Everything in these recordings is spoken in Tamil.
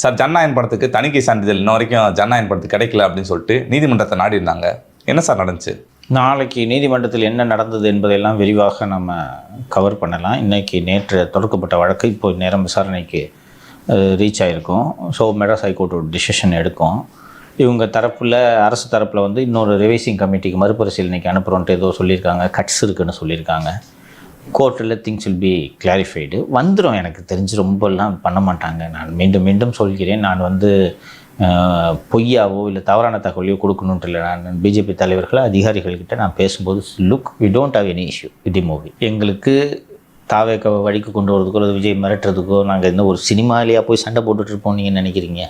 சார் ஜன்னாயன் படத்துக்கு தணிக்கை சான்றிதழ் இன்ன வரைக்கும் ஜன்னாயன் படத்துக்கு கிடைக்கல அப்படின்னு சொல்லிட்டு நீதிமன்றத்தை நாடி இருந்தாங்க என்ன சார் நடந்துச்சு? நாளைக்கு நீதிமன்றத்தில் என்ன நடந்தது என்பதையெல்லாம் விரிவாக நம்ம கவர் பண்ணலாம். இன்றைக்கி நேற்று தொடக்கப்பட்ட வழக்கு இப்போ நேரம் விசாரணைக்கு ரீச் ஆகிருக்கும் ஸோ மெட்ராஸ் ஹைகோர்ட் ஒரு டிசிஷன் எடுக்கும். இவங்க தரப்பில் அரசு தரப்பில் வந்து இன்னொரு ரிவைசிங் கமிட்டிக்கு மறுபரிசீலனைக்கு அனுப்புகிறோன்ட்டு ஏதோ சொல்லியிருக்காங்க. கட்ஸ் இருக்குன்னு சொல்லியிருக்காங்க. கோர்ட்டில் திங்ஸ் வில் பி கிளாரிஃபைடு வந்துடும் எனக்கு தெரிஞ்சு ரொம்பலாம் பண்ண மாட்டாங்க. நான் மீண்டும் மீண்டும் சொல்கிறேன். நான் வந்து பொய்யாவோ இல்லை தவறான தகவலையோ கொடுக்கணுன்ட்டு இல்லை. நான் பிஜேபி தலைவர்கள் அதிகாரிகள்கிட்ட நான் பேசும்போது look we don't have any issue with movie எங்களுக்கு தாவேக்க வழிக்கு கொண்டு வரதுக்கோ அல்லது விஜய் மிரட்டுறதுக்கோ நாங்கள் இன்னும் ஒரு சினிமாலேயா போய் சண்டை போட்டுட்டு இருப்போம் நீங்கள் நினைக்கிறீங்க?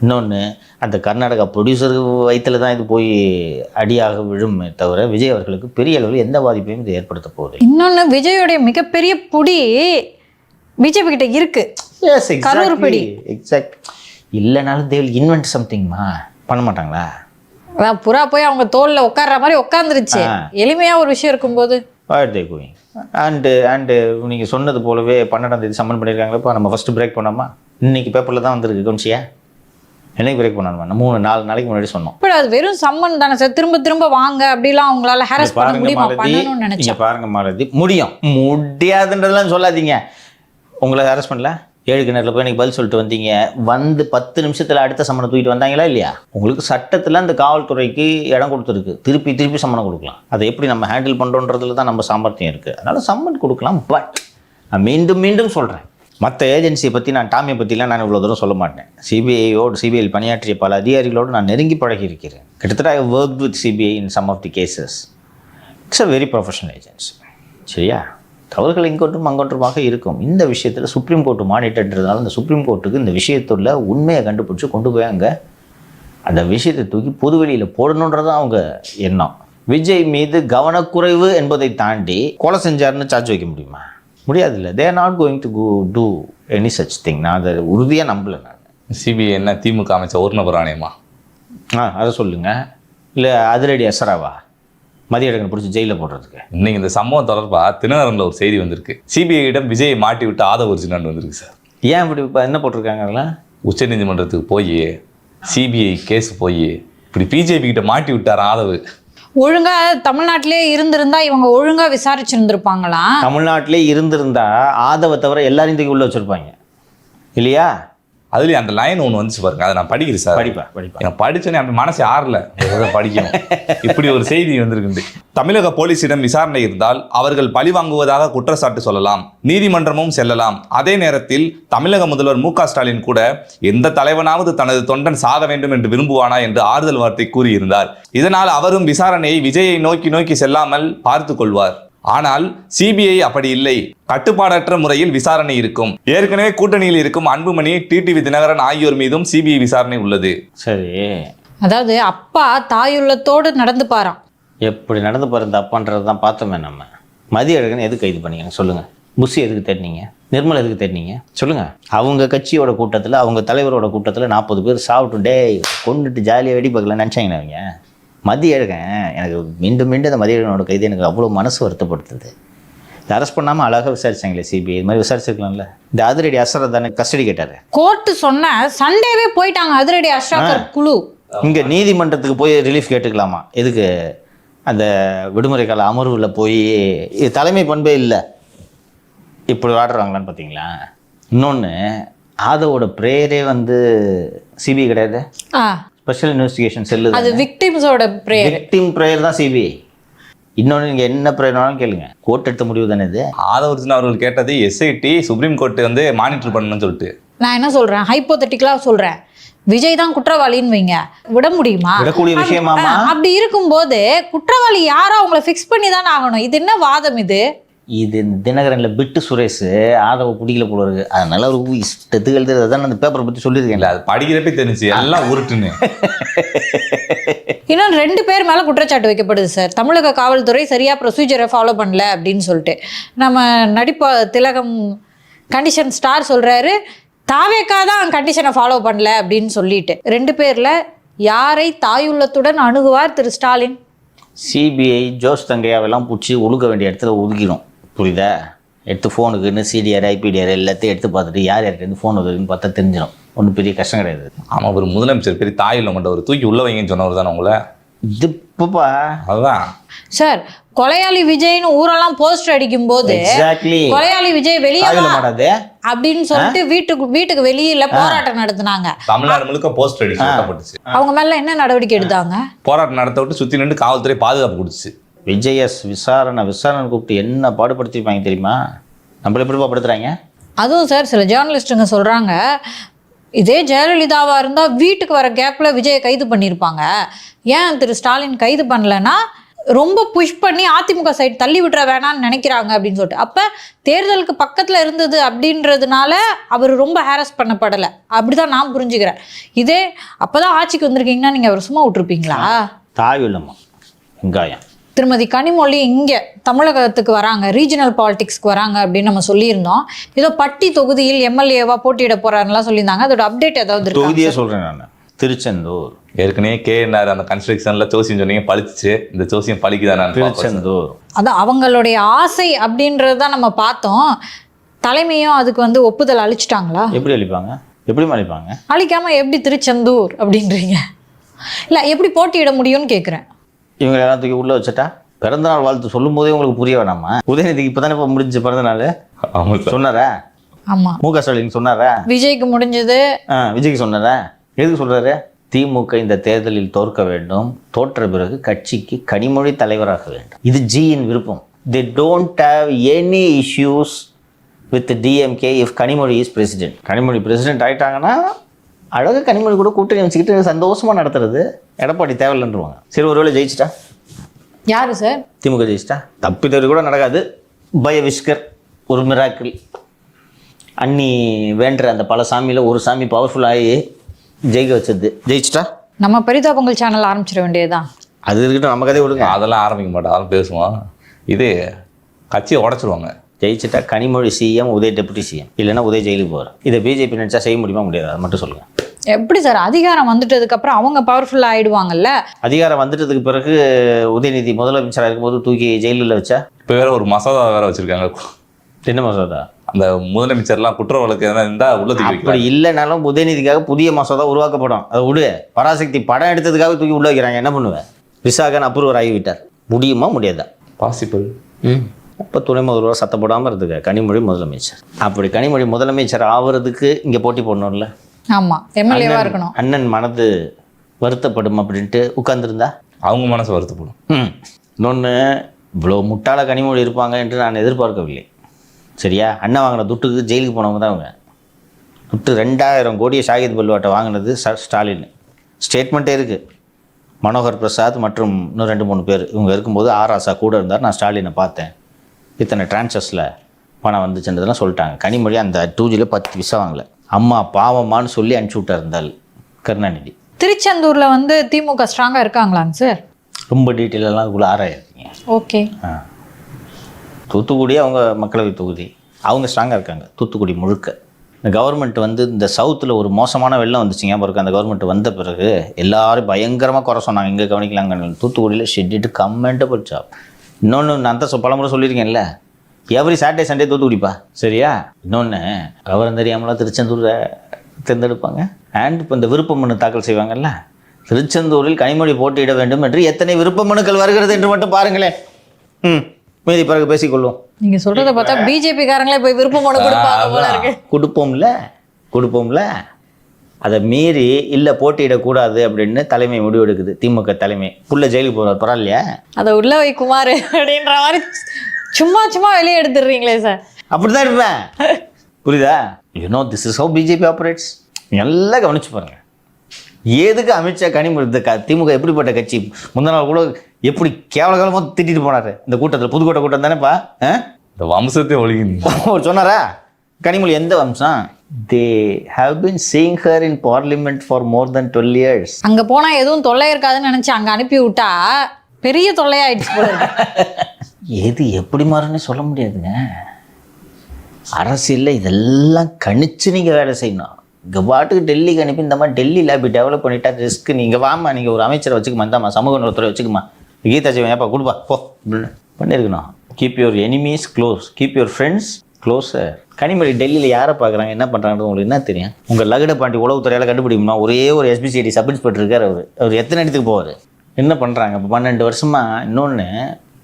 இன்னொன்று அந்த கர்நாடகா ப்ரொடியூசர் வயிற்றில் தான் இது போய் அடியாக விழுமே தவிர விஜய் அவர்களுக்கு பெரிய அளவில் எந்த பாதிப்பையும் இது ஏற்படுத்த போகுது இன்னொன்னு விஜயோடைய மிகப்பெரிய புடி பிஜேபி கிட்ட இருக்கு. எஸ் கரூர் பிடி. எக்ஸாக்ட் இல்லைனாலும் தே வில் இன்வென்ட் சம்திங்மா பண்ண மாட்டாங்களா? அதான் புறா போய் அவங்க தோல்ல உட்கார்ற மாதிரி உட்காந்துருச்சு ஆ. எளிமையா ஒரு விஷயம் இருக்கும்போது. What they going and and நீங்கள் சொன்னது போலவே பன்னெண்டாம் தேதி சம்மன் பண்ணியிருக்காங்களப்பா நம்ம ஃபஸ்ட்டு பிரேக் பண்ணோமா? இன்னைக்கு பேப்பரில் தான் வந்திருக்கு கவனிச்சியா? என்னைக்கு பிரேக் பண்ணணுமா? மூணு நாலு நாளைக்கு முன்னாடி சொன்னோம். அது வெறும் சம்மன் தானே சார். திரும்ப திரும்ப வாங்க அப்படிலாம் அவங்களால ஹாரஸ் பண்ண முடியுமா? பண்ணணும்னு நினைச்சேன். பாருங்க மாலதி. முடியும். முடியாதுன்றதெல்லாம் சொல்லாதீங்க. உங்களை அரெஸ்ட் பண்ணல? ஏழு கிணறுல போய் எனக்கு பதில் சொல்லிட்டு வந்தீங்க. வந்து பத்து நிமிஷத்துல அடுத்த சம்மனை தூக்கிட்டு வந்தாங்களா இல்லையா? உங்களுக்கு சட்டத்துல அந்த காவல்துறைக்கு இடம் கொடுத்துருக்கு. திருப்பி திருப்பி சம்மனை கொடுக்கலாம். அதை எப்படி நம்ம ஹேண்டில் பண்றோன்றதுல தான் நம்ம சாமர்த்தியம் இருக்கு. அதனால சம்மன் கொடுக்கலாம் பட் நான் மீண்டும் மீண்டும் சொல்றேன். மற்ற ஏஜென்சியை பற்றி நான் டாமியை பற்றிலாம் நான் இவ்வளோ தூரம் சொல்ல மாட்டேன். சிபிஐயோடு சிபிஐயில் பணியாற்றிய பல அதிகாரிகளோடு நான் நெருங்கி பழகியிருக்கிறேன். கிட்டத்தட்ட I work with CBI in some of the cases it's a very professional agency சரியா? தவறுகள் இங்கொன்றும் அங்கொன்றுமாக இருக்கும். இந்த விஷயத்தில் சுப்ரீம் கோர்ட்டு மானிட்டர்ன்றதுனால இந்த சுப்ரீம் கோர்ட்டுக்கு இந்த விஷயத்துள்ள உண்மையை கண்டுபிடிச்சி கொண்டு போய் அங்கே அந்த விஷயத்தை தூக்கி பொதுவெளியில் போடணுன்றது தான் அவங்க எண்ணம். விஜய் மீது கவனக்குறைவு என்பதை தாண்டி கொலை செஞ்சாருன்னு சார்ஜ் வைக்க முடியுமா? முடியாது இல்லை they're not going to go to any such thing நான் அதை உறுதியாக நம்பலை நான். சிபிஐ என்ன திமுக அமைச்ச ஒரு நபர் ஆணையமா? ஆ அதை சொல்லுங்கள் இல்லை அதிரடி அசராவா மதிய இடங்கள் பிடிச்சி ஜெயிலில் போடுறதுக்கு. இன்னைக்கு இந்த சம்பவம் தொடர்பா தினகரன்ல ஒரு செய்தி வந்திருக்கு. சிபிஐயிடம் விஜயை மாட்டி விட்டு ஆதவ ஒரிஜினல் வந்திருக்கு சார். ஏன் இப்படி இப்போ என்ன போட்டிருக்காங்கல்ல உச்சநீதிமன்றத்துக்கு போய் சிபிஐ கேஸ் போய் இப்படி பிஜேபி கிட்ட மாட்டி விட்டார் ஆதவு? ஒழுங்கா தமிழ்நாட்டிலே இருந்திருந்தா இவங்க ஒழுங்கா விசாரிச்சிருந்திருப்பாங்களா? தமிழ்நாட்டிலே இருந்திருந்தா ஆதவ தவிர எல்லாரையும் தூக்கி உள்ள வச்சிருப்பாங்க. இல்லையா? அதுலயும் அந்த லைன் ஒன்று வந்துச்சு பாருங்க. அதை நான் படிக்கிறேன் சார். படிப்பா படிப்பா. எனக்கு படிச்சோன்னே அப்படி மனசு ஆறல. படிக்கணும். இப்படி ஒரு செய்தி வந்திருக்கு தமிழக போலீசிடம் விசாரணை இருந்தால் அவர்கள் பழி வாங்குவதாக குற்றச்சாட்டு சொல்லலாம். நீதிமன்றமும் செல்லலாம். அதே நேரத்தில் தமிழக முதல்வர் மு ஸ்டாலின் கூட எந்த தலைவனாவது தனது தொண்டன் சாக வேண்டும் என்று விரும்புவானா என்று ஆறுதல் வார்த்தை கூறியிருந்தார். இதனால் அவரும் விசாரணையை விஜயை நோக்கி நோக்கி செல்லாமல் பார்த்து கொள்வார். ஆனால் சிபிஐ அப்படி இல்லை. கட்டுப்பாடற்ற முறையில் விசாரணை இருக்கும். ஏற்கனவே கூட்டணியில் இருக்கும் அன்புமணி டிடிவி தினகரன் ஆகியோர் மீதும் சிபிஐ விசாரணை உள்ளது. சரி. அதாவது அப்பா தாயுள்ளத்தோடு நடந்து பாராம். எப்படி நடந்து போகிற அப்பான்றது தான் பார்த்தோமே நம்ம. மதிய அழகன் எதுக்கு கைது பண்ணீங்க? சொல்லுங்கள் புஷி எதுக்கு தேடினீங்க? நிர்மல் எதுக்கு தேடினீங்க? சொல்லுங்கள் அவங்க கட்சியோட கூட்டத்தில் அவங்க தலைவரோட கூட்டத்தில் நாற்பது பேர் சாப்பிட்டு டே கொண்டுட்டு ஜாலியாக வெடி பார்க்கல நினச்சாங்களே அவங்க. மதிய அழகன் எனக்கு மீண்டும் மீண்டும் அந்த மதிய அழகனோட கைது எனக்கு அவ்வளோ மனசு வருத்தப்படுத்துது. இதை அரெஸ்ட் பண்ணாமல் அழகாக விசாரிச்சாங்களே சிபிஐ இது மாதிரி விசாரிச்சிருக்கலாம்ல. இந்த அதிரடி அசரத் தானே கஸ்டடி கேட்டார். கோர்ட்டு சொன்ன சண்டேவே போயிட்டாங்க அதிரடி அஷ்ராக்கர் குழு. இங்கே நீதிமன்றத்துக்கு போய் ரிலீஃப் கேட்டுக்கலாமா? எதுக்கு? அந்த விடுமுறை கால அமர்வில் போய் இது தலைமை பண்பே இல்லை. இப்படி ஆடுறாங்களான்னு பார்த்தீங்களா இன்னொன்று ஆதவோட ப்ரேயரே வந்து சிபிஐ கிடையாது. ஆ. ஸ்பெஷல் இன்வெஸ்டிகேஷன் செல்லு அது விக்டிம்ஸோட பிரேயர் விக்டிம் ப்ரேயர் தான் சிபிஐ இன்னொன்று நீங்கள் என்ன ப்ரேயர்னாலும் கேளுங்க. கோர்ட் எடுத்த முடிவு தானே இது? ஆதவர்ஜன் அவர்கள் கேட்டது எஸ்ஐடி சுப்ரீம் கோர்ட் வந்து மானிட்டர் பண்ணணும்னு சொல்லிட்டு. நான் என்ன சொல்றேன்? ஹைப்போதட்டிக்கலா சொல்றேன். விஜய் தான் குற்றவாளின்னு வைங்க. விட முடியுமா? விடக்கூடிய விஷயமாமா? ஆ, அப்படி இருக்கும்போது குற்றவாளி யாரோ அவங்கள ஃபிக்ஸ் பண்ணி தானே ஆகணும். இது என்ன வாதம் இது? இது தினகரனில் பிட்டு சுரேஷ் ஆதவ பிடிக்கல போல இருக்கு. அதனால ஒரு இஷ்டத்துக்கு எழுதுறது அதான் அந்த பேப்பரை பற்றி இல்ல சொல்லியிருக்கேன்ல அது படிக்கிறப்பே தெரிஞ்சு எல்லாம் உருட்டுன்னு. இன்னும் ரெண்டு பேர் மேல குற்றச்சாட்டு வைக்கப்படுது சார் தமிழக காவல்துறை சரியா ப்ரொசீஜரை ஃபாலோ பண்ணல அப்படின்னு சொல்லிட்டு. நம்ம நடிப்ப திலகம் கண்டிஷன் ஸ்டார் சொல்றாரு தாவேக்கா தான் கண்டிஷனை ஃபாலோ பண்ணல அப்படின்னு சொல்லிட்டு. ரெண்டு பேர்ல யாரை தாயுள்ளத்துடன் அணுகுவார் திரு ஸ்டாலின்? சிபிஐ ஜோஸ் தங்கையாவெல்லாம் பிடிச்சி ஒழுக்க வேண்டிய இடத்துல ஒதுக்கிடும். புரியுதா? எடுத்து ஃபோனுக்குன்னு சிடிஆர் ஐபிடிஆர் எல்லாத்தையும் எடுத்து பார்த்துட்டு யார் யார்கிட்ட ஃபோன் வருதுன்னு பார்த்தா தெரிஞ்சிடும். ஒன்றும் பெரிய கஷ்டம் கிடையாது. ஆமா ஒரு முதலமைச்சர் பெரிய தாயில் மட்டும் ஒரு தூக்கி உள்ள வைங்கன்னு சொன்னவர் தானே உங்களை? இது இப்பப்பா. அதுதான். சார் கொலையாளி விஜய்னு ஊரெல்லாம் போஸ்டர் அடிக்கும் போது எக்ஸாக்ட்லி கொலையாளி விஜய் வெளியே அப்படின்னு சொல்லிட்டு வீட்டுக்கு வீட்டுக்கு வெளியில போராட்டம் நடத்துனாங்க. தமிழ்நாடு முழுக்க போஸ்டர் அடிச்சு அவங்க மேல என்ன நடவடிக்கை எடுத்தாங்க? போராட்டம் நடத்த விட்டு சுத்தி நின்று காவல்துறை பாதுகாப்பு கொடுத்துச்சு. விஜயஸ் விசாரணை விசாரணை கூப்பிட்டு என்ன பாடுபடுத்திருப்பாங்க தெரியுமா? நம்மள எப்படி படுத்துறாங்க? அதுவும் சார் சில ஜேர்னலிஸ்ட்டுங்க சொல்றாங்க இதே ஜெயலலிதாவா இருந்தா வீட்டுக்கு வர கேப்ல விஜயை கைது பண்ணியிருப்பாங்க. ஏன் திரு ஸ்டாலின் கைது பண்ணலன்னா ரொம்ப புஷ் பண்ணி அதிமுக சைடு தள்ளி விட்டுற வேணாம்னு நினைக்கிறாங்க அப்படின்னு சொல்லிட்டு. அப்ப தேர்தலுக்கு பக்கத்துல இருந்தது அப்படின்றதுனால அவர் ரொம்ப ஹாரஸ் பண்ணப்படலை. அப்படிதான் நான் புரிஞ்சுக்கிறேன். இதே அப்பதான் ஆட்சிக்கு வந்திருக்கீங்கன்னா நீங்க அவர் சும்மா விட்டுருப்பீங்களா? தாய் இல்லம்மா வெங்காயம். திருமதி கனிமொழி இங்கே தமிழகத்துக்கு வராங்க ரீஜனல் பாலிடிக்ஸ்க்கு வராங்க அப்படின்னு நம்ம சொல்லியிருந்தோம். ஏதோ பட்டி தொகுதியில் எம்எல்ஏவா போட்டியிட போறாருலாம் சொல்லியிருந்தாங்க. அதோட அப்டேட் ஏதாவது இருக்கா? தொகுதியே சொல்றேன் நான். திருச்செந்தூர். ஏற்கனவே கேஎன்ஆர் அந்த கன்ஸ்ட்ரக்ஷன்ல ஜோசியம் சொன்னீங்க பழிச்சிச்சு. இந்த ஜோசியம் பழிக்குதானு திருச்செந்தூர். அதான் அவங்களுடைய ஆசை அப்படின்றது தான் நம்ம பார்த்தோம். தலைமையும் அதுக்கு வந்து ஒப்புதல் அளிச்சிட்டாங்களா? எப்படி அழிப்பாங்க எப்படி அழிப்பாங்க அளிக்காம எப்படி திருச்செந்தூர் அப்படின்றீங்க? இல்ல எப்படி போட்டியிட முடியும்னு கேட்குறேன் இவங்க எல்லாத்துக்கும் உள்ள வச்சுட்டா? பிறந்தநாள் வாழ்த்து சொல்லும் போதே உங்களுக்கு புரிய வேணாமா? உதயநிதிக்கு இப்பதானே இப்போ முடிஞ்சு பிறந்தநாள் ஆமா சார். சொன்னாரா? ஆமா. மு க ஸ்டாலின் சொன்னாரா? விஜய்க்கு முடிஞ்சது. ஆ, விஜய்க்கு சொன்னாரா? எதுக்கு சொல்றாரு? திமுக இந்த தேர்தலில் தோற்க வேண்டும். தோற்ற பிறகு கட்சிக்கு கனிமொழி தலைவராக வேண்டும். இது ஜியின் விருப்பம். They don't have any issues with DMK if Kanimozhi is president Kanimozhi president ஆயிட்டாங்கன்னா அழகு கனிமொழி கூட கூட்டணி வச்சுக்கிட்டு சந்தோஷமா நடத்துறது எடப்பாடி தேவையில்லைன்றவாங்க சரி ஒருவேளை ஜெயிச்சிட்டா? யாரு சார்? திமுக ஜெயிச்சிட்டா? தப்பி தவறி கூட நடக்காது. பய விஸ்கர் ஒரு மிராக்கிள் அன்னி வேண்டுற அந்த பல சாமியில் ஒரு சாமி பவர்ஃபுல் ஆகி ஜெயிக்க வச்சது. ஜெயிச்சிட்டா? நம்ம பரிதாபங்கள் சேனல் ஆரம்பிச்சிட வேண்டியதுதான் அது இருக்கட்டும் நம்ம கதையை விடுங்க. அதெல்லாம் ஆரம்பிக்க மாட்டோம் அதெல்லாம் பேசுவோம். இது கட்சியை உடைச்சிருவாங்க. ஜெயிச்சிட்டா Kanimozhi CM Uday deputy CM இல்லைன்னா உதய் ஜெயிலுக்கு போகிறார் இதை பிஜேபி நினச்சா செய்ய முடியுமா? முடியாது. அதை மட்டும் சொல்லுங்கள் எப்படி சார் அதிகாரம் வந்துட்டதுக்கு அப்புறம் அவங்க பவர்ஃபுல்லா ஆயிடுவாங்கல்ல? அதிகாரம் வந்துட்டதுக்கு பிறகு உதயநிதி முதலமைச்சராக இருக்கும்போது தூக்கி ஜெயிலில் வச்சா? இப்போ வேற ஒரு மசோதா வேற வச்சிருக்காங்க. என்ன மசோதா? அந்த முதலமைச்சர்லாம் குற்ற வழக்கு எதனா இருந்தா உள்ள தூக்கி அப்படி இல்லைனாலும் உதயநிதிக்காக புதிய மசோதா உருவாக்கப்படும். அதை விடு. பராசக்தி படம் எடுத்ததுக்காக தூக்கி உள்ள வைக்கிறாங்க. என்ன பண்ணுவேன் விசாகன் அப்ரூவர் ஆகிவிட்டார். முடியுமா முடியாதா? பாசிபிள் ம். அப்போ துணை முதல்வர் சத்தம் போடாமல் இருந்துக்க. கனிமொழி முதலமைச்சர். அப்படி கனிமொழி முதலமைச்சர் ஆவறதுக்கு இங்கே போட்டி போடணும்ல. ஆமா எம்எல்ஏவா இருக்கணும். அண்ணன் மனது வருத்தப்படும் அப்படின்ட்டு உட்கார்ந்திருந்தா? அவங்க மனசு வருத்தப்படும். ம். இன்னொன்று இவ்வளோ முட்டாள கனிமொழி இருப்பாங்க என்று நான் எதிர்பார்க்கவில்லை. சரியா? அண்ணன் வாங்கின துட்டுக்கு ஜெயிலுக்கு போனவங்க தான் அவங்க. துட்டு ரெண்டாயிரம் கோடியை ஷாகித் பல்வாட்டை வாங்கினது ஸ்டாலின். ஸ்டேட்மெண்ட்டே இருக்குது மனோகர் பிரசாத் மற்றும் இன்னும் ரெண்டு மூணு பேர் இவங்க இருக்கும்போது ஆர் ஆசா கூட இருந்தார். நான் ஸ்டாலினை பார்த்தேன். இத்தனை டிரான்சஸில் பணம் வந்துச்சுன்றதெல்லாம் சொல்லிட்டாங்க. கனிமொழி அந்த டூ ஜியில் பத்து விசா வாங்கல. அம்மா பாவமான்னு சொல்லி அனுப்பிச்சி விட்டார் கருணாநிதி. திருச்செந்தூர்ல வந்து திமுக ஸ்ட்ராங்கா இருக்காங்களாங்க சார் ரொம்ப டீட்டெயிலெல்லாம் அதுக்குள்ளே ஆராயிருக்கீங்க ஓகே. ஆ. தூத்துக்குடி அவங்க மக்களவை தொகுதி. அவங்க ஸ்ட்ராங்காக இருக்காங்க. தூத்துக்குடி முழுக்க. இந்த கவர்மெண்ட் வந்து இந்த சவுத்தில் ஒரு மோசமான வெள்ளம் வந்துச்சுங்க பிறகு அந்த கவர்மெண்ட் வந்த பிறகு எல்லாரும் பயங்கரமாக குறை சொன்னாங்க. இங்கே கவனிக்கலாங்க. தூத்துக்குடியில் ஷெட்டிட்டு கமெண்டபிள் ஜாப் இன்னொன்று நான் தான் பலமுறை சொல்லியிருக்கேன்ல. எவ்ரி சாட்டர்டே சண்டே தூத்துக்குடிப்பா சரியா? இன்னொன்று விவரம் தெரியாமலாம் திருச்செந்தூரை தேர்ந்தெடுப்பாங்க. அண்ட் இப்போ இந்த விருப்ப மனு தாக்கல் செய்வாங்கல்ல திருச்செந்தூரில் கனிமொழி போட்டியிட வேண்டும் என்று எத்தனை விருப்ப மனுக்கள் வருகிறது என்று மட்டும் பாருங்களேன். ம் மீதி பிறகு பேசிக்கொள்வோம். நீங்க சொல்றத பார்த்தா பிஜேபி காரங்களே போய் விருப்பம் மனு கொடுப்பாங்க கொடுப்போம்ல கொடுப்போம்ல. அதை மீறி இல்லை போட்டியிடக்கூடாது அப்படின்னு தலைமை முடிவெடுக்குது. திமுக தலைமை. புள்ள ஜெயிலுக்கு போகிறார் பரவாயில்லையா? அதை உள்ள வை குமார் அப்படின்ற மாதிரி சும்மா சும்மா வெளியே எடுத்துடுறீங்களே சார். அப்படிதான் இருப்பேன். புரியுதா? You know this is how BJP operates நல்லா கவனிச்சு பாருங்க. எதுக்கு அமித்ஷா கனிமொழி திமுக எப்படிப்பட்ட கட்சி? முந்தின நாள் கூட எப்படி கேவல கேவலமாக திட்டிட்டு போனாரு? இந்த கூட்டத்தில் புதுக்கோட்டை கூட்டம் தானேப்பா? ஆ? இந்த வம்சத்தை அவர் சொன்னாரா? கனிமொழி எந்த வம்சம்? They have been seeing her in parliament for more than twelve years அங்க போனா எதுவும் தொல்லை இருக்காதுன்னு நினைச்சு அங்க அனுப்பி விட்டா பெரிய தொல்லையாயிடுச்சு போல இருக்கு. எது எப்படி மாறுன்னு சொல்ல முடியாதுங்க. அரசியலில் இதெல்லாம் கணிச்சு நீங்கள் வேலை செய்யணும். இங்கே பாட்டுக்கு டெல்லிக்கு அனுப்பி இந்த மாதிரி டெல்லியில் இப்படி டெவலப் பண்ணிட்டா ரிஸ்க் நீங்கள் வாமா நீங்கள் ஒரு அமைச்சரை வச்சுக்கமா இந்தாமா சமூக நலத்துறை வச்சுக்கமா. கீதா ஜீவன் ஏப்பா கொடுப்பா போ இப்படின்னு பண்ணியிருக்கணும் keep your enemies close keep your friends closer Kanimozhi டெல்லியில் யாரை பார்க்குறாங்க என்ன பண்ணுறாங்கன்னு உங்களுக்கு என்ன தெரியும்? உங்கள் லகுட பாண்டி உளவுத்துறையால் கண்டுபிடிக்குமா ஒரே ஒரு எஸ்பிசிஐடி சப் இன்ஸ்பெக்டர் இருக்கார் அவர். அவர் எத்தனை இடத்துக்கு போவார்? என்ன பண்ணுறாங்க இப்போ பன்னெண்டு வருஷமாக இன்னொன்று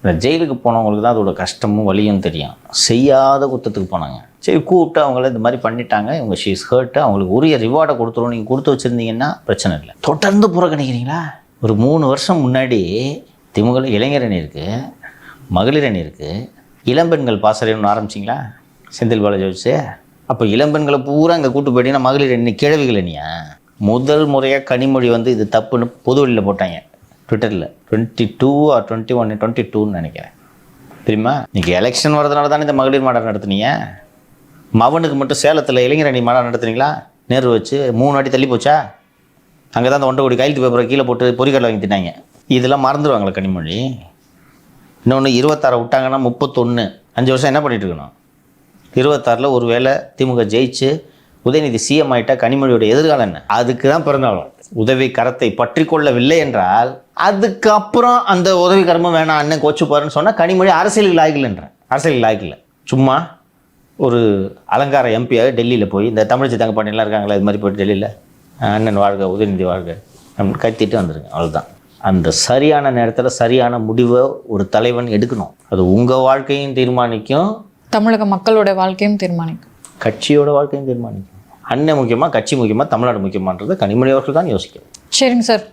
இந்த ஜெயிலுக்கு போனவங்களுக்கு தான் அதோட கஷ்டமும் வலியும் தெரியும். செய்யாத குத்தத்துக்கு போனாங்க. சரி கூப்பிட்டு அவங்கள இந்த மாதிரி பண்ணிட்டாங்க. இவங்க ஷீஸ் ஹர்ட்டு அவங்களுக்கு உரிய ரிவார்டை கொடுத்துரும் நீங்கள் கொடுத்து வச்சுருந்தீங்கன்னா பிரச்சனை இல்லை. தொடர்ந்து புறக்கணிக்கிறீங்களா? ஒரு மூணு வருஷம் முன்னாடி திமுக இளைஞர் அணி இருக்குது மகளிர் அணி இருக்குது இளம்பெண்கள் பாசறைன்னு ஆரம்பிச்சிங்களா? செந்தில் பாலாஜி வச்சு. அப்போ இளம்பெண்களை பூரா இங்கே கூட்டு போயிட்டீங்கன்னா மகளிர் அணி கிழவிகள் அணியா? முதல் முறையாக கனிமொழி வந்து இது தப்புன்னு பொது வழியில் போட்டாங்க. ட்விட்டரில் twenty two or twenty one twenty டூன்னு நினைக்கிறேன். தெரியுமா? நீங்கள் எலெக்ஷன் வரதுனால தானே இந்த மகளிர் மாடல் நடத்துனீங்க? மவனுக்கு மட்டும் சேலத்தில் இளைஞர் அணி நடத்துனீங்களா? நேரு வச்சு மூணு வாட்டி தள்ளி போச்சா? அங்கே தான் அந்த ஒன்றை கோடி கையெழுத்து பேப்பரை கீழே போட்டு பொறிக்கடலை வாங்கி தின்னாங்க. இதெல்லாம் மறந்துடுவாங்களே கனிமொழி. இன்னொன்று இருபத்தாறை விட்டாங்கன்னா முப்பத்தொன்று அஞ்சு வருஷம் என்ன பண்ணிகிட்டு இருக்கணும்? இருபத்தாறில் ஒரு வேளை திமுக ஜெயிச்சு உதயநிதி சிஎம் ஆகிட்டா கனிமொழியோட எதிர்காலம் என்ன? அதுக்கு தான் பிறந்தாலும் உதவி கரத்தை பற்றி கொள்ளவில்லை என்றால் அதுக்கப்புறம் அந்த உதவி கரமும் வேணாம் அண்ணன் கோச்சு போறேன்னு சொன்னால் கனிமொழி அரசியலுக்கு லாய்க்கலன்ற அரசியலுக்கு லாய்க்கல. சும்மா ஒரு அலங்கார எம்பியாக டெல்லியில் போய் இந்த தமிழிசை தங்க பாண்டியெல்லாம் இருக்காங்களா இது மாதிரி போயிட்டு டெல்லியில் அண்ணன் வாழ்க உதயநிதி வாழ்க அப்படின்னு கத்திட்டு வந்துருங்க அவ்வளவுதான். அந்த சரியான நேரத்தில் சரியான முடிவை ஒரு தலைவன் எடுக்கணும். அது உங்கள் வாழ்க்கையும் தீர்மானிக்கும். தமிழக மக்களோட வாழ்க்கையும் தீர்மானிக்கும். கட்சியோட வாழ்க்கையும் தீர்மானிக்கும். அண்ணன் முக்கியமாக கட்சி முக்கியமாக தமிழ்நாடு முக்கியமான்றது கனிமொழி அவர்கள் தான் யோசிக்கணும் சரிங்க சார்.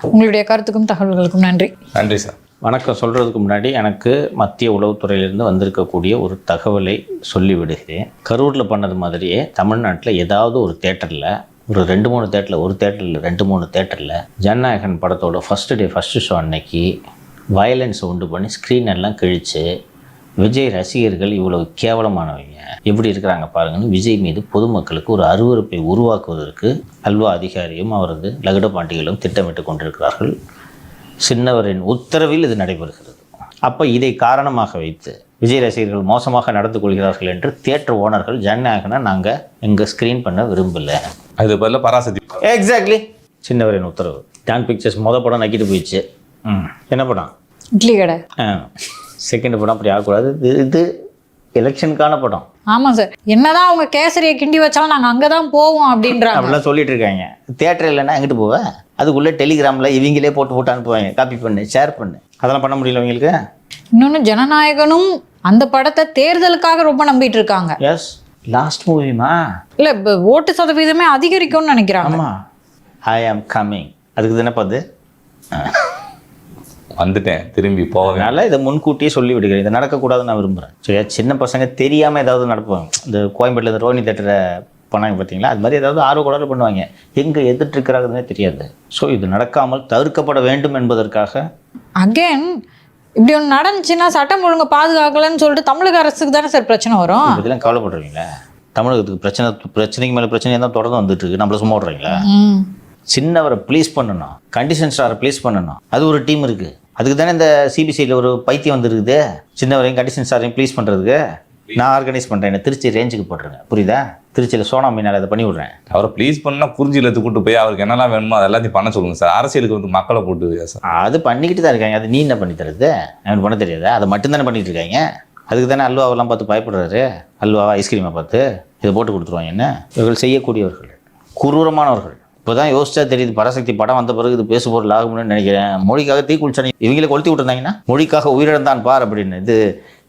உங்களுடைய கருத்துக்கும் தகவல்களுக்கும் நன்றி. நன்றி சார். வணக்கம். சொல்கிறதுக்கு முன்னாடி எனக்கு மத்திய உளவுத்துறையிலிருந்து வந்திருக்கக்கூடிய ஒரு தகவலை சொல்லி விடுகிறேன் கரூரில் பண்ணது மாதிரியே தமிழ்நாட்டில் ஏதாவது ஒரு தேட்டரில் ஒரு ரெண்டு மூணு தேட்டரில் ஒரு தேட்டரில் ரெண்டு மூணு தேட்டரில் ஜனநாயகன் படத்தோட ஃபஸ்ட்டு டே ஃபஸ்ட்டு ஷோ அன்னைக்கு வயலன்ஸை உண்டு பண்ணி ஸ்க்ரீன் எல்லாம் கிழிச்சு விஜய் ரசிகர்கள் இவ்வளவு கேவலமானவங்க. எப்படி இருக்கிறாங்க பாருங்கன்னு விஜய் மீது பொதுமக்களுக்கு ஒரு அருவருப்பை உருவாக்குவதற்கு அல்வா அதிகாரியும் அவரது லகுட பாண்டிகளும் திட்டமிட்டு கொண்டிருக்கிறார்கள். சின்னவரின் உத்தரவில் இது நடைபெறுகிறது. அப்போ இதை காரணமாக வைத்து விஜய் ரசிகர்கள் மோசமாக நடந்து கொள்கிறார்கள் என்று தியேட்டர் ஓனர்கள் ஜனநாயகனை நாங்கள் எங்கள் ஸ்க்ரீன் பண்ண விரும்பலை. அது பதிலாக பராசக்தி. எக்ஸாக்ட்லி சின்னவரின் உத்தரவு. டான் பிக்சர்ஸ் மொத படம் நக்கிட்டு போயிடுச்சு. ம். என்ன படம்? இட்லி கடை செகண்ட் படம் அப்படி ஆகக்கூடாது. இது இது எலெக்ஷனுக்கான படம். ஆமாம் சார். என்னதான் அவங்க கேசரியை கிண்டி வச்சாலும் நாங்கள் அங்கே தான் போவோம் அப்படின்றாங்க. அப்படிலாம் சொல்லிட்டு இருக்காங்க. தேட்டர் இல்லைன்னா எங்கிட்டு போவேன் அதுக்குள்ளே டெலிகிராமில் இவங்களே போட்டு போட்டு அனுப்புவாங்க. காப்பி பண்ணு ஷேர் பண்ணு. அதெல்லாம் பண்ண முடியல இவங்களுக்கு இன்னொன்று ஜனநாயகனும் அந்த படத்தை தேர்தலுக்காக ரொம்ப நம்பிட்டு இருக்காங்க. எஸ் லாஸ்ட் மூவிமா இல்லை இப்போ ஓட்டு சதவீதமே அதிகரிக்கும்னு நினைக்கிறாங்க. ஆமாம் ஐ ஆம் கம்மிங் அதுக்கு தானே பார்த்து வந்துட்டேன் திரும்பி போவேன். அதனால் இதை முன்கூட்டியே சொல்லி விடுகிறேன் இது நடக்கக்கூடாதுன்னு நான் விரும்புகிறேன் சரியா சின்ன பசங்க தெரியாமல் ஏதாவது நடப்பாங்க. இந்த கோயம்பேட்டில் இந்த ரோனி தேட்டரை பண்ணாங்க பார்த்தீங்களா? அது மாதிரி ஏதாவது ஆர்வ கோளாறு பண்ணுவாங்க. எங்கே எதிர்த்து இருக்கிறாங்கன்னே தெரியாது. ஸோ இது நடக்காமல் தவிர்க்கப்பட வேண்டும் என்பதற்காக அகைன் இப்படி ஒன்று நடந்துச்சுன்னா சட்டம் ஒழுங்கு பாதுகாக்கலன்னு சொல்லிட்டு தமிழக அரசுக்கு தானே சார் பிரச்சனை வரும்? இதை பற்றிலாம் கவலைப்படுறீங்களா? தமிழகத்துக்கு பிரச்சனை பிரச்சனைக்கு மேலே பிரச்சனை தான் தொடர்ந்து வந்துட்டு இருக்கு. நம்மள சும்மா விட்றீங்களா? சின்னவரை ப்ளீஸ் பண்ணணும் கண்டிஷன் ஸ்டாரை ப்ளீஸ் பண்ணணும் அது ஒரு டீம் இருக்குது அதுக்கு தானே இந்த சிபிசியில் ஒரு பைத்தியம் வந்துருக்குது. சின்னவரையும் கண்டிஷன் ஸ்டாரையும் ப்ளீஸ் பண்ணுறதுக்கு நான் ஆர்கனைஸ் பண்ணுறேன் என்ன திருச்சி ரேஞ்சுக்கு போட்டுருங்க. புரியுதா? திருச்சியில் சோனா மீனால் அதை பண்ணி விட்றேன். அவரை ப்ளீஸ் பண்ணா குறிஞ்சி இல்லத்துக்கு கூட்டு போய் அவருக்கு என்னெல்லாம் வேணுமோ அது எல்லாத்தையும் பண்ண சொல்லுங்க சார். அரசியலுக்கு வந்து மக்களை போட்டு சார்? அது பண்ணிக்கிட்டு தான் இருக்காங்க. அது நீ என்ன பண்ணி தருது? எனக்கு பண்ண தெரியாதா? அதை மட்டும்தானே பண்ணிட்டு இருக்காங்க. அதுக்கு தானே அல்வாவெல்லாம் பார்த்து பயப்படுறாரு. அல்வாவா ஐஸ்கிரீமை பார்த்து. இதை போட்டு கொடுத்துருவாங்க என்ன? இவர்கள் செய்யக்கூடியவர்கள். குரூரமானவர்கள். இப்போ தான் யோசிச்சா தெரியுது பரசக்தி படம் வந்த பிறகு இது பேசு பொருள் ஆகும்னு நினைக்கிறேன். மொழிக்காக தீ இவங்களை இவங்களே கொளுத்தி விட்டுருந்தாங்கன்னா மொழிக்காக உயிரிழந்தான் பார் அப்படின்னு. இது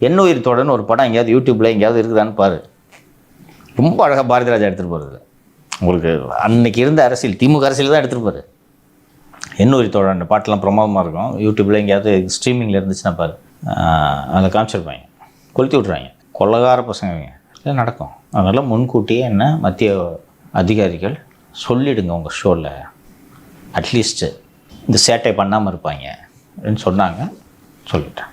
என்ன உயிர் தொடர்னு ஒரு படம் எங்கேயாவது யூடியூப்ல எங்கேயாவது இருக்குதான்னு பாரு. ரொம்ப அழகாக பாரதிராஜா எடுத்துகிட்டு போகிறது உங்களுக்கு அன்னைக்கு இருந்த அரசியல் திமுக அரசியல் தான் எடுத்துகிட்டு போகுது என்ன ஒரு தொடர்னு அந்த பாட்டெல்லாம் பிரமாதமாக இருக்கும். யூடியூப்பில் எங்கேயாவது ஸ்ட்ரீமிங்கில் இருந்துச்சுன்னா பாரு. அதில் காமிச்சிருப்பாங்க. கொளுத்தி விட்றாங்க கொள்ளகார பசங்க இவங்க. நடக்கும். அதனால் முன்கூட்டியே என்ன மத்திய அதிகாரிகள் சொல்லிடுங்க உங்கள் ஷோவில் அட்லீஸ்ட்டு இந்த சேட்டை பண்ணாமல் இருப்பாங்க. அப்படின்னு சொன்னாங்க. சொல்லிட்டேன்.